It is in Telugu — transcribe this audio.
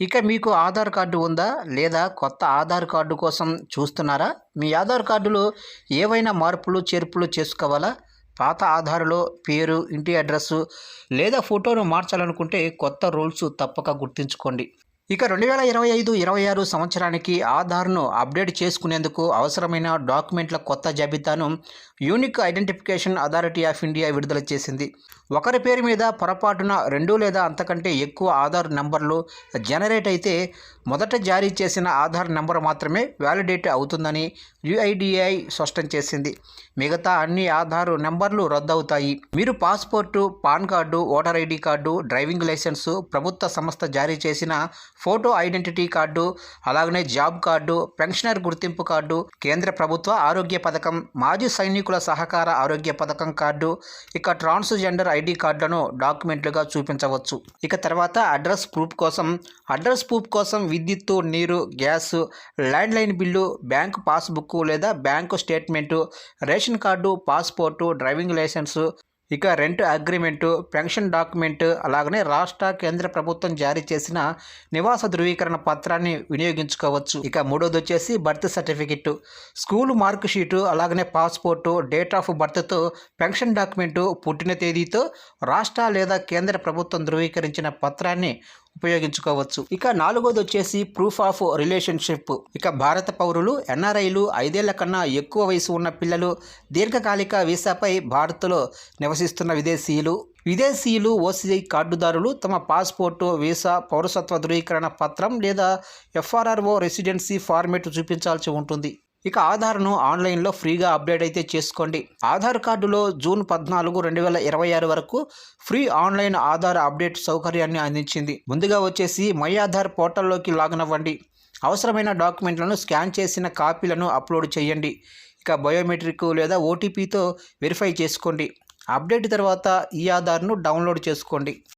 ఇక మీకు ఆధార్ కార్డు ఉందా లేదా కొత్త ఆధార్ కార్డు కోసం చూస్తున్నారా? మీ ఆధార్ కార్డులో ఏవైనా మార్పులు చేర్పులు చేసుకోవాలా? పాత ఆధార్లో పేరు ఇంటి అడ్రస్సు లేదా ఫోటోను మార్చాలనుకుంటే కొత్త రూల్స్ తప్పక గుర్తుంచుకోండి. ఇక రెండు వేల ఇరవై ఐదు ఇరవై ఆరు సంవత్సరానికి ఆధార్ను అప్డేట్ చేసుకునేందుకు అవసరమైన డాక్యుమెంట్ల కొత్త జాబితాను unique identification authority of India విడుదల చేసింది. ఒకరి పేరు మీద పొరపాటున రెండు లేదా అంతకంటే ఎక్కువ ఆధార్ నంబర్లు జనరేట్ అయితే మొదట జారీ చేసిన ఆధార్ నంబర్ మాత్రమే వ్యాలిడేట్ అవుతుందని యుఐడిఐ స్పష్టం చేసింది. మిగతా అన్ని ఆధార్ నెంబర్లు రద్దవుతాయి. మీరు passport PAN card voter ID card driving licence ప్రభుత్వ సంస్థ జారీ చేసిన ఫోటో ఐడెంటిటీ కార్డు అలాగనే జాబ్ కార్డు పెన్షనర్ గుర్తింపు కార్డు కేంద్ర ప్రభుత్వ ఆరోగ్య పథకం మాజీ సైనికుల సహకార ఆరోగ్య పథకం కార్డు ఇక ట్రాన్స్జెండర్ ఐడి కార్డులను డాక్యుమెంట్లుగా చూపించవచ్చు. ఇక తర్వాత అడ్రస్ ప్రూఫ్ కోసం అడ్రస్ ప్రూఫ్ కోసం విద్యుత్తు నీరు gas landline bill bank passbook లేదా bank statement ration card passport driving licence ఇక రెంట్ అగ్రిమెంటు పెన్షన్ డాక్యుమెంట్ అలాగనే రాష్ట్ర కేంద్ర ప్రభుత్వం జారీ చేసిన నివాస ధృవీకరణ పత్రాన్ని వినియోగించుకోవచ్చు. ఇక మూడోది వచ్చేసి birth certificate school mark sheet అలాగనే పాస్పోర్టు డేట్ ఆఫ్ బర్త్తో పెన్షన్ డాక్యుమెంటు పుట్టిన తేదీతో రాష్ట్ర లేదా కేంద్ర ప్రభుత్వం ధృవీకరించిన పత్రాన్ని ఉపయోగించుకోవచ్చు. ఇక నాలుగోది వచ్చేసి ప్రూఫ్ ఆఫ్ రిలేషన్షిప్ ఇక భారత పౌరులు ఎన్ఆర్ఐలు ఐదేళ్ళ కన్నా ఎక్కువ వయసు ఉన్న పిల్లలు దీర్ఘకాలిక వీసాపై భారత్లో నివసిస్తున్న విదేశీయులు. విదేశీయులు ఓసీఐ కార్డుదారులు తమ పాస్పోర్టు వీసా పౌరసత్వ ధృవీకరణ పత్రం లేదా ఎఫ్ఆర్ఆర్ఓ రెసిడెన్సీ ఫార్మేట్ చూపించాల్సి ఉంటుంది. ఇక ఆధార్ను ఆన్లైన్లో ఫ్రీగా అప్డేట్ అయితే చేసుకోండి. ఆధార్ కార్డులో జూన్ పద్నాలుగు రెండు వేల ఇరవై ఆరు వరకు ఫ్రీ ఆన్లైన్ ఆధార్ అప్డేట్ సౌకర్యాన్ని అందించింది. ముందుగా వచ్చేసి మై ఆధార్ పోర్టల్లోకి లాగిన్ అవ్వండి. అవసరమైన డాక్యుమెంట్లను స్కాన్ చేసిన కాపీలను అప్లోడ్ చేయండి. ఇక బయోమెట్రిక్ లేదా ఓటీపీతో వెరిఫై చేసుకోండి. అప్డేట్ తర్వాత ఈ ఆధార్ను డౌన్లోడ్ చేసుకోండి.